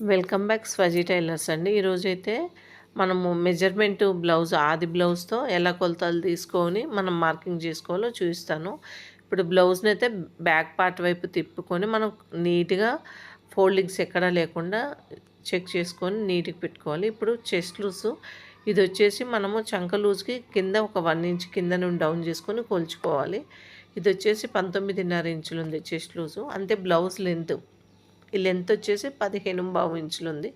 Welcome back స్వజీ tailors అండి. ఈరోజైతే మనము మెజర్మెంట్ బ్లౌజ్ ఆది బ్లౌజ్తో ఎలా కొలతలు తీసుకొని మనం మార్కింగ్ చేసుకోవాలో చూపిస్తాను. ఇప్పుడు బ్లౌజ్ని అయితే బ్యాక్ పార్ట్ వైపు తిప్పుకొని మనం నీట్గా ఫోల్డింగ్స్ ఎక్కడా లేకుండా చెక్ చేసుకొని నీట్గా పెట్టుకోవాలి. ఇప్పుడు చెస్ట్ లూజ్ ఇది వచ్చేసి మనము చంక లూజ్కి కింద ఒక వన్ ఇంచ్ కింద నుండి డౌన్ చేసుకొని కొలుచుకోవాలి. ఇది వచ్చేసి పంతొమ్మిదిన్నర ఇంచులు ఉంది చెస్ట్ లూజు. అంతే బ్లౌజ్ లెంత్. ఈ లెంత్ వచ్చేసి పదిహేను బావు ఇంచులు ఉంది.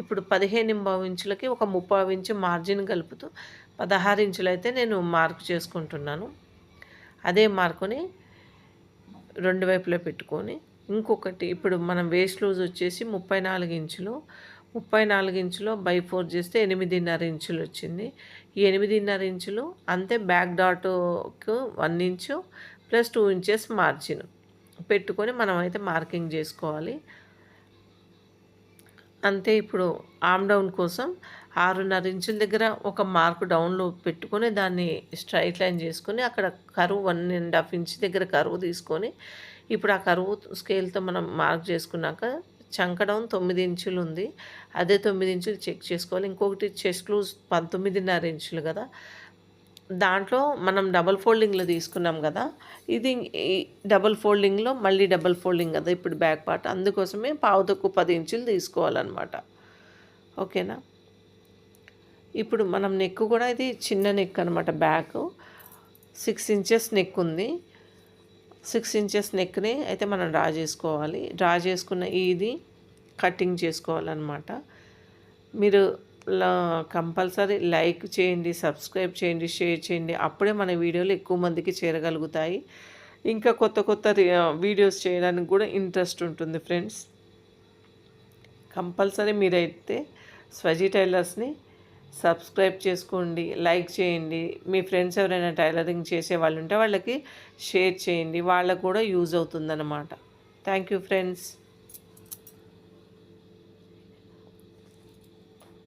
ఇప్పుడు పదిహేను బావు ఇంచులకి ఒక ముప్పై ఇంచు మార్జిన్ కలుపుతూ పదహారు ఇంచులు అయితే నేను మార్క్ చేసుకుంటున్నాను. అదే మార్కుని రెండు వైపులో పెట్టుకొని ఇంకొకటి ఇప్పుడు మనం వేస్ట్ లూజ్ వచ్చేసి ముప్పై నాలుగు ఇంచులు ముప్పై నాలుగు ఇంచులో బై ఫోర్ చేస్తే ఎనిమిదిన్నర ఇంచులు వచ్చింది. ఈ ఎనిమిదిన్నర ఇంచులు అంతే back డాట్కు one inch plus two inches margin పెట్టుకొని మనం అయితే మార్కింగ్ చేసుకోవాలి. అంతే ఇప్పుడు ఆమ్ డౌన్ కోసం ఆరున్నర ఇంచుల దగ్గర ఒక మార్క్ డౌన్లో పెట్టుకొని దాన్ని స్ట్రైట్ లైన్ చేసుకొని అక్కడ కరువు వన్ అండ్ హాఫ్ ఇంచ్ దగ్గర కరువు తీసుకొని ఇప్పుడు ఆ కరువు స్కేల్తో మనం మార్క్ చేసుకున్నాక చంక డౌన్ తొమ్మిది ఇంచులు ఉంది. అదే తొమ్మిది ఇంచులు చెక్ చేసుకోవాలి. ఇంకొకటి చెస్ట్ లూజ్ పంతొమ్మిదిన్నర ఇంచులు కదా. దాంట్లో మనం డబల్ ఫోల్డింగ్లో తీసుకున్నాం కదా ఇది డబల్ ఫోల్డింగ్లో మళ్ళీ డబల్ ఫోల్డింగ్ కదా ఇప్పుడు బ్యాక్ పార్ట్. అందుకోసమే పావు తక్కువ పది ఇంచులు తీసుకోవాలన్నమాట. ఓకేనా? ఇప్పుడు మనం నెక్ కూడా ఇది చిన్న నెక్ అనమాట బ్యాక్. సిక్స్ ఇంచెస్ నెక్ ఉంది. సిక్స్ ఇంచెస్ నెక్ని అయితే మనం డ్రా చేసుకోవాలి. డ్రా చేసుకున్న ఇది కటింగ్ చేసుకోవాలన్నమాట. మీరు కంపల్సరీ లైక్ చేయండి సబ్స్క్రైబ్ చేయండి షేర్ చేయండి. అప్పుడే మన వీడియోలు ఎక్కువ మందికి చేరగలుగుతాయి. ఇంకా కొత్త కొత్త వీడియోస్ చేయడానికి కూడా ఇంట్రెస్ట్ ఉంటుంది ఫ్రెండ్స్. కంపల్సరీ మీరైతే స్వజీ టైలర్స్ని సబ్స్క్రైబ్ చేసుకోండి లైక్ చేయండి. మీ ఫ్రెండ్స్ ఎవరైనా టైలరింగ్ చేసే వాళ్ళు ఉంటే వాళ్ళకి షేర్ చేయండి. వాళ్ళకు కూడా యూజ్ అవుతుందన్నమాట. Thank you friends.